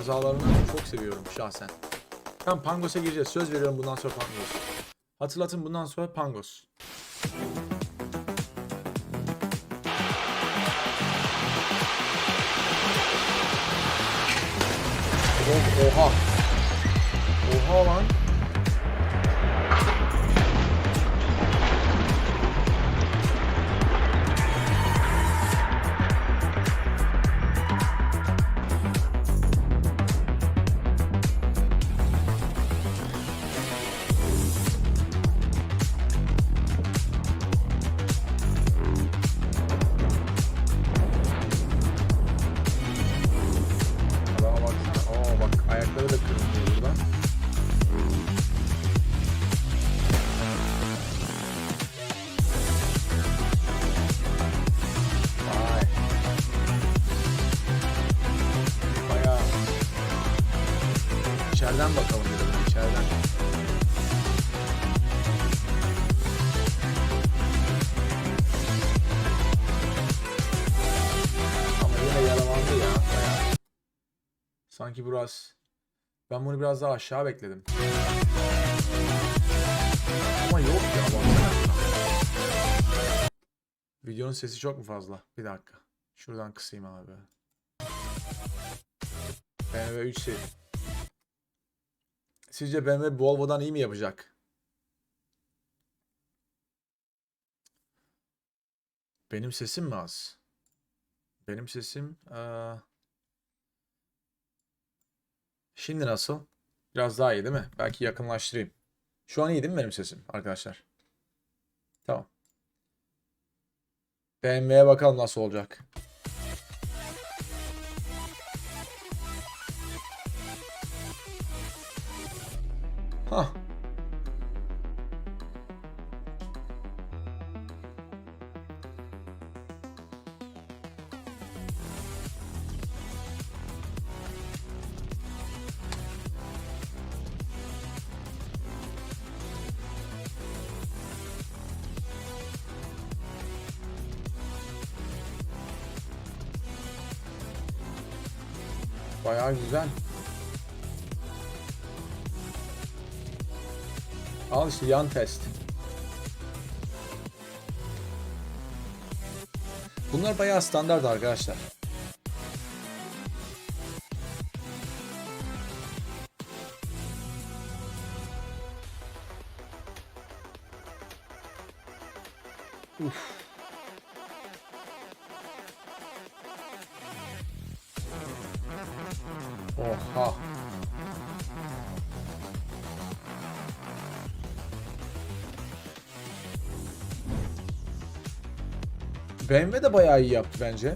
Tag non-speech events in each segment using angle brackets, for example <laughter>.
kazalarını çok seviyorum şahsen. Tamam Pangos'a gireceğiz. Söz veriyorum bundan sonra Pangos. Hatırlatın bundan sonra Pangos. Oh, Oha. Oha lan. Sanki biraz... Ben bunu biraz daha aşağı bekledim. Ama yok ya. Videonun sesi çok mu fazla? Bir dakika. Şuradan kısayım abi. BMW 3 seri. Sizce BMW Volvo'dan iyi mi yapacak? Benim sesim mi az? Benim sesim... eee, Şimdi nasıl? Biraz daha iyi değil mi? Belki yakınlaştırayım. Şu an iyi değil mi benim sesim arkadaşlar? Tamam. BMW'ye bakalım nasıl olacak. Hah. Bayağı güzel. Al işte yan test. Bunlar bayağı standart arkadaşlar. Oha. BMW de bayağı iyi yaptı bence.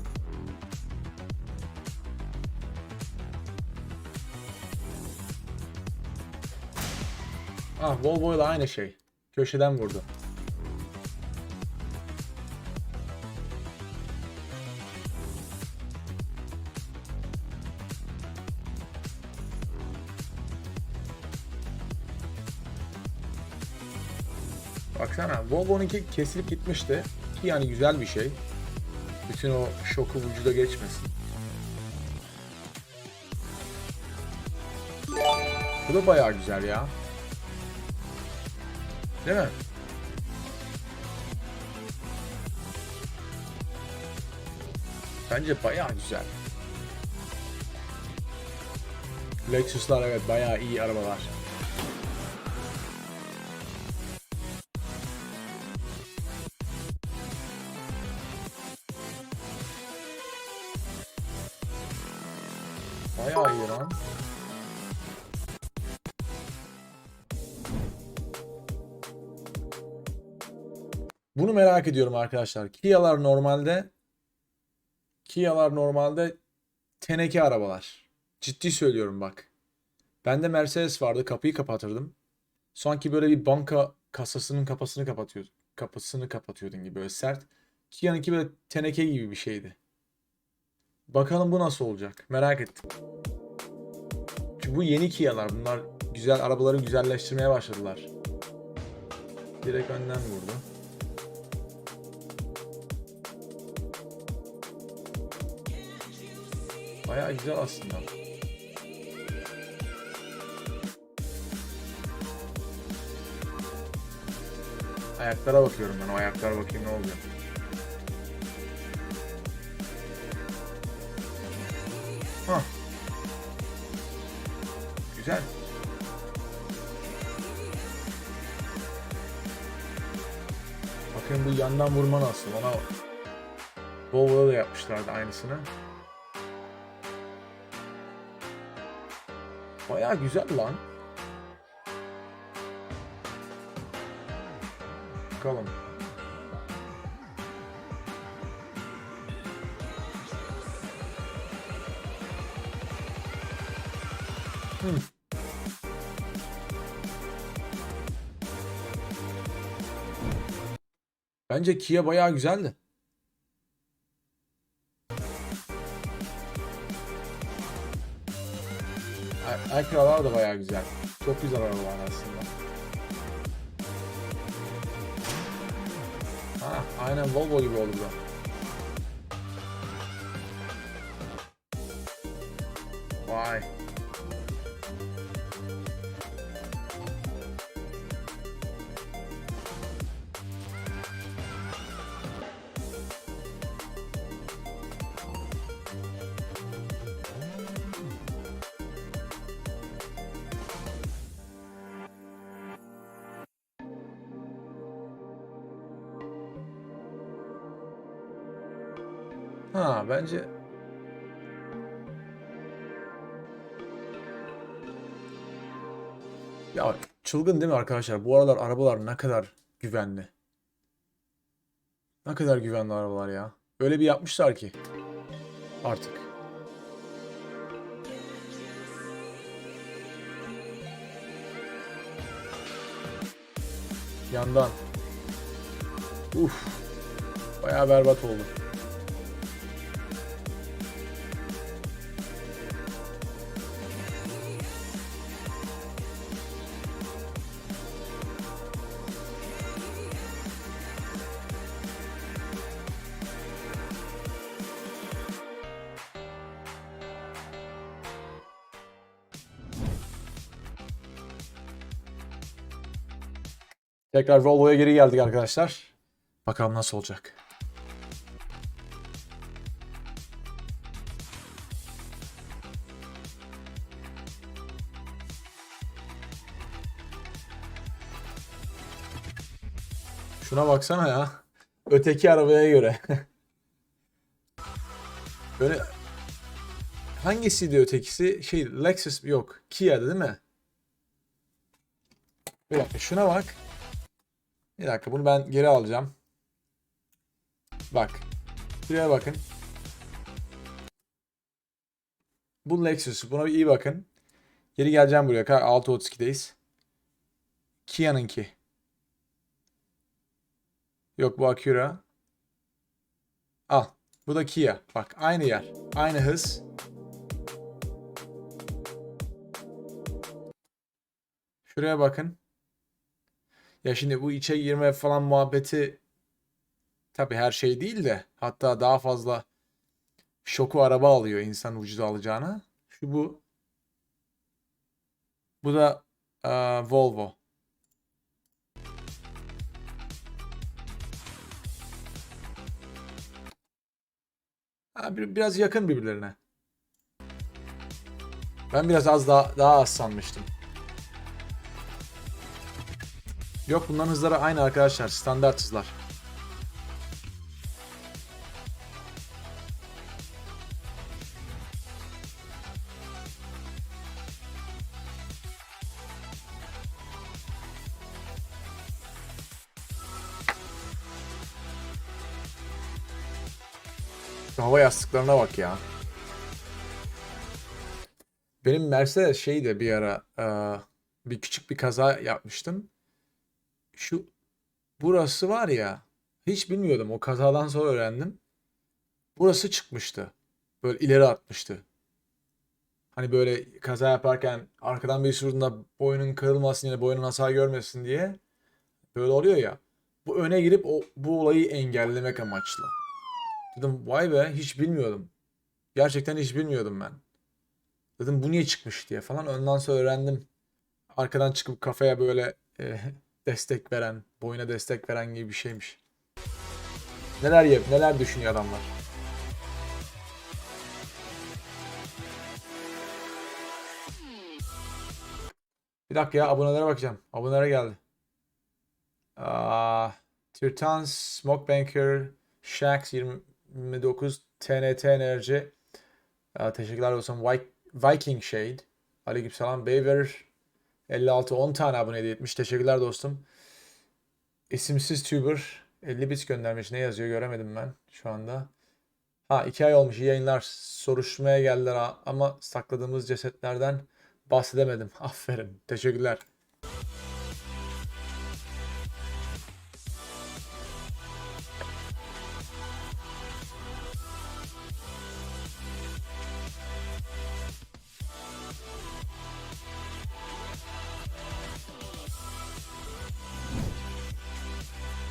Ah Volvo ile aynı şey. Köşeden vurdu. Baksana Volvo'nunki kesilip gitmişti. Ki yani güzel bir şey. Bütün o şoku vücuda geçmesin. Bu da bayağı güzel ya. Değil mi? Bence bayağı güzel. Lexus'lar evet bayağı iyi arabalar. Bayağı iyi lan. Bunu merak ediyorum arkadaşlar. Kia'lar normalde Kia'lar normalde teneke arabalar. Ciddi söylüyorum bak. Bende Mercedes vardı. Kapıyı kapatırdım. Sanki böyle bir banka kasasının kapısını kapatıyor. Kapısını kapatıyordun gibi böyle sert. Kia'nınki böyle teneke gibi bir şeydi. Bakalım bu nasıl olacak. Merak ettim. Çünkü bu yeni Kia'lar. Bunlar güzel arabaları güzelleştirmeye başladılar. Direkt önden vurdu. Bayağı güzel aslında. Ayaklara bakıyorum ben. O ayaklara bakayım ne olacak. Güzel. Bakın bu yandan vurma nasıl? Ona Volvo'da da yapmışlardı aynısını. Baya güzel lan. Bakalım. Bence Kia bayağı güzeldi. Akralar da bayağı güzel. Çok güzel arabalar aslında. Ha, aynen Volvo gibi oldu bu. Ha bence Ya çılgın değil mi arkadaşlar? Bu aralar arabalar ne kadar güvenli. Ne kadar güvenli arabalar ya. Öyle bir yapmışlar ki. Artık. Yandan. Uf. Bayağı berbat oldu. Tekrar Volvo'ya geri geldik arkadaşlar. Bakalım nasıl olacak. Şuna baksana ya. Öteki arabaya göre. <laughs> Böyle hangisiydi ötekisi? Şey Lexus yok. Kia'dı değil mi? Bir dakika şuna bak. Bir dakika bunu ben geri alacağım. Bak. Şuraya bakın. Bu Lexus. Buna bir iyi bakın. Geri geleceğim buraya. 6.32'deyiz. Kia'nınki. Yok bu Acura. Al. Bu da Kia. Bak aynı yer. Aynı hız. Şuraya bakın. Ya şimdi bu içe girme falan muhabbeti tabii her şey değil de hatta daha fazla şoku araba alıyor insan vücudu alacağına. Şu bu. Bu da eee, Volvo. Ha, bir- biraz yakın birbirlerine. Ben biraz az daha daha az sanmıştım. Yok bunların hızları aynı arkadaşlar. Standart hızlar. Hava yastıklarına bak ya. Benim Mercedes şeydi bir ara bir küçük bir kaza yapmıştım. Şu burası var ya hiç bilmiyordum. O kazadan sonra öğrendim. Burası çıkmıştı. Böyle ileri atmıştı. Hani böyle kaza yaparken arkadan bir vurduğunda boynun kırılmasın ya boynun hasar görmesin diye böyle oluyor ya. Bu öne girip o, bu olayı engellemek amaçlı. Dedim vay be hiç bilmiyordum. Gerçekten hiç bilmiyordum ben. Dedim bu niye çıkmış diye falan. Ondan sonra öğrendim. Arkadan çıkıp kafaya böyle e, destek veren, boyuna destek veren gibi bir şeymiş. Neler yap, neler düşünüyor adamlar. Bir dakika ya abonelere bakacağım. Abonelere geldi. Aa, Tirtans, Smoke Banker, Shax 29, TNT Enerji. Aa, teşekkürler olsun. Vi- Viking Shade. Aleykümselam. Beaver 56 10 tane abone hediye etmiş. Teşekkürler dostum. İsimsiz Tuber 50 bits göndermiş. Ne yazıyor göremedim ben şu anda. Ha 2 ay olmuş. Yayınlar. Soruşturmaya geldiler ama sakladığımız cesetlerden bahsedemedim. <laughs> Aferin. Teşekkürler.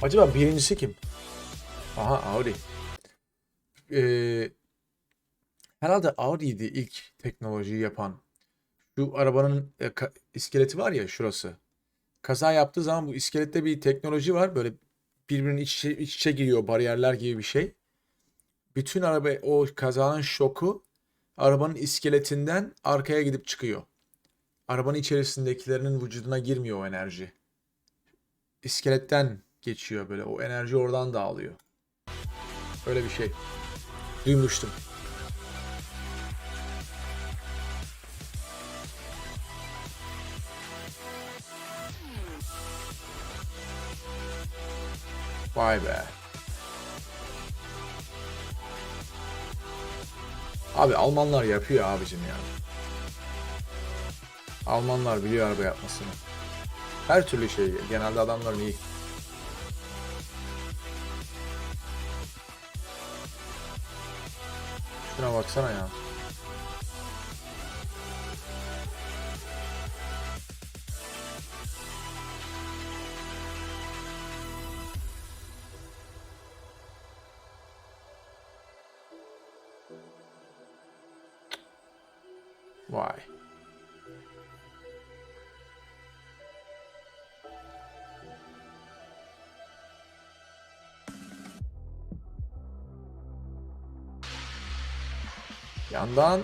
Acaba birincisi kim? Aha Audi. Ee, herhalde Audi'ydi ilk teknolojiyi yapan. Şu arabanın e, iskeleti var ya şurası. Kaza yaptığı zaman bu iskelette bir teknoloji var. Böyle birbirinin iç içe, iç içe giriyor bariyerler gibi bir şey. Bütün araba o kazanın şoku arabanın iskeletinden arkaya gidip çıkıyor. Arabanın içerisindekilerinin vücuduna girmiyor o enerji. İskeletten geçiyor böyle. O enerji oradan dağılıyor. Öyle bir şey. Duymuştum. Vay be. Abi Almanlar yapıyor abicim ya. Almanlar biliyor araba yapmasını. Her türlü şey genelde adamların iyi. Şuna baksana ya. Yandan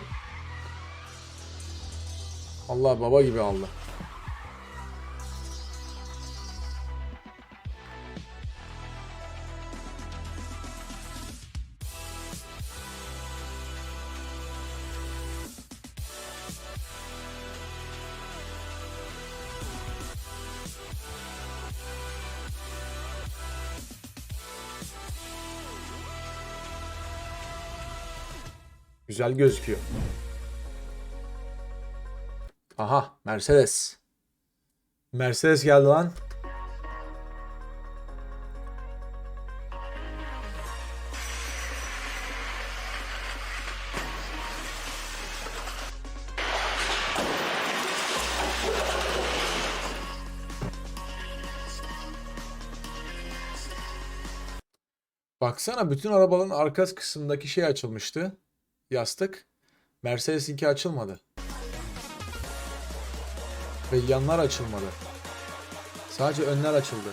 Allah baba gibi aldı. Güzel gözüküyor. Aha Mercedes. Mercedes geldi lan. Baksana bütün arabaların arka kısmındaki şey açılmıştı. Yastık. Mercedes'inki açılmadı. Ve yanlar açılmadı. Sadece önler açıldı.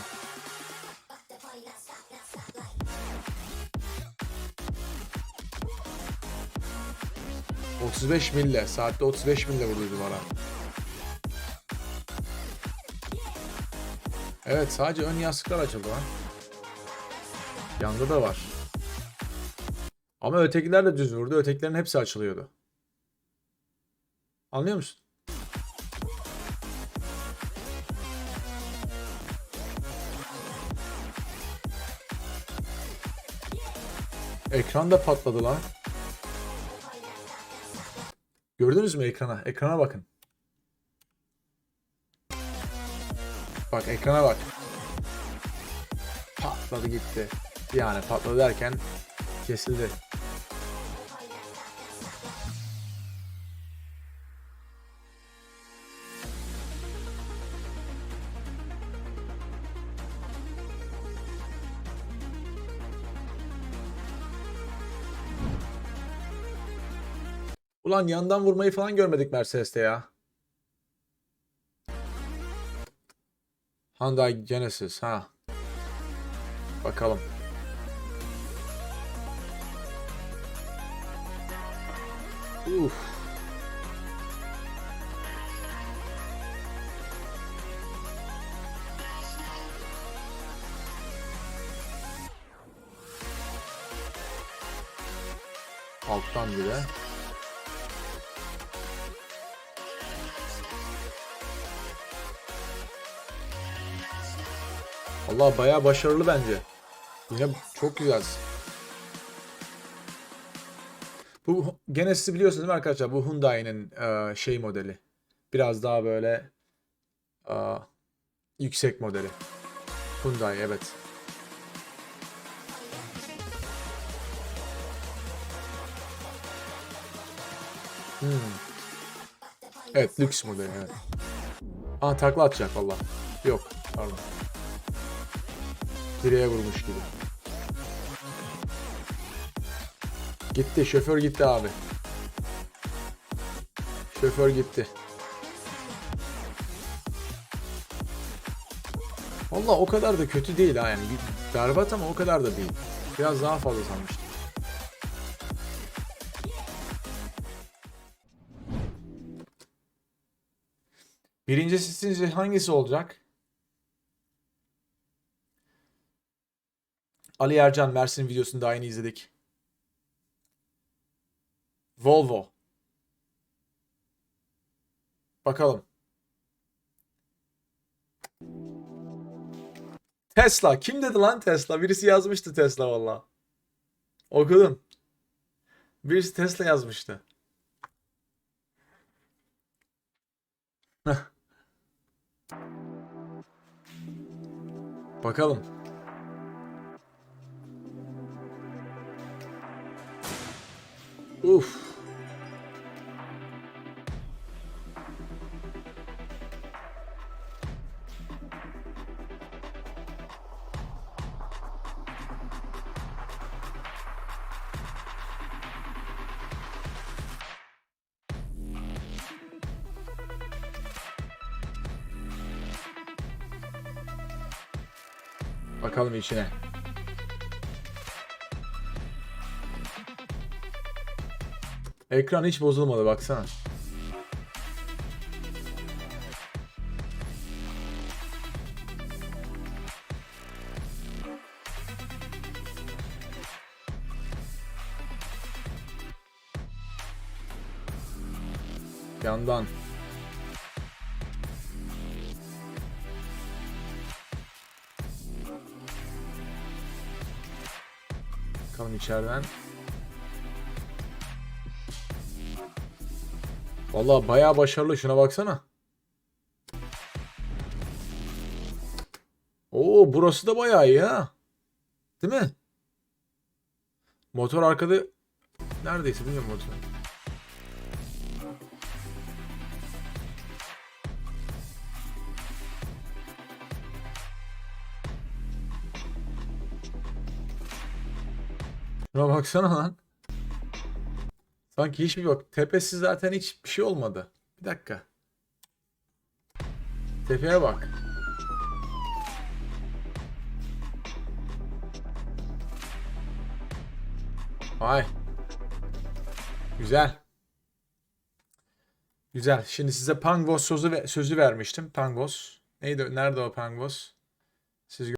...35 mille. Saatte 35 mille vuruyor duvara. Evet sadece ön yastıklar açıldı lan. Yanda da var. Ama ötekiler de düz vurdu. Ötekilerin hepsi açılıyordu. Anlıyor musun? Ekran da patladı lan. Gördünüz mü ekrana? Ekrana bakın. Bak ekrana bak. Patladı gitti. Yani patladı derken kesildi. Ulan yandan vurmayı falan görmedik Mercedes'te ya. Hyundai Genesis ha. Bakalım. Uf. Alttan bir Allah bayağı başarılı bence. Yine çok güzel. Bu Genesis'i biliyorsunuz değil mi arkadaşlar? Bu Hyundai'nin e, şey modeli. Biraz daha böyle e, yüksek modeli. Hyundai evet. Hmm. Evet lüks modeli evet. Aa takla atacak valla. Yok pardon. Direğe vurmuş gibi. Gitti şoför gitti abi. Şoför gitti. Valla o kadar da kötü değil ha yani. Berbat ama o kadar da değil. Biraz daha fazla sanmıştım. Birincisi sizce hangisi olacak? Ali Ercan Mersin videosunu da aynı izledik. Volvo. Bakalım. Tesla. Kim dedi lan Tesla? Birisi yazmıştı Tesla valla. Okudum. Birisi Tesla yazmıştı. Bakalım. Uf. Bakalım içine. Ekran hiç bozulmadı baksana. Yandan. Bakalım içeriden. Vallahi bayağı başarılı. Şuna baksana. Oo burası da bayağı iyi ha. Değil mi? Motor arkada neredeyse bilmiyorum motor. Şuna baksana lan. Sanki hiçbir yok. Tepesi zaten hiç bir şey olmadı. Bir dakika. Tepeye bak. Vay. Güzel. Güzel. Şimdi size Pangos sözü, ve- sözü vermiştim. Pangos. Neydi? Nerede o Pangos? Siz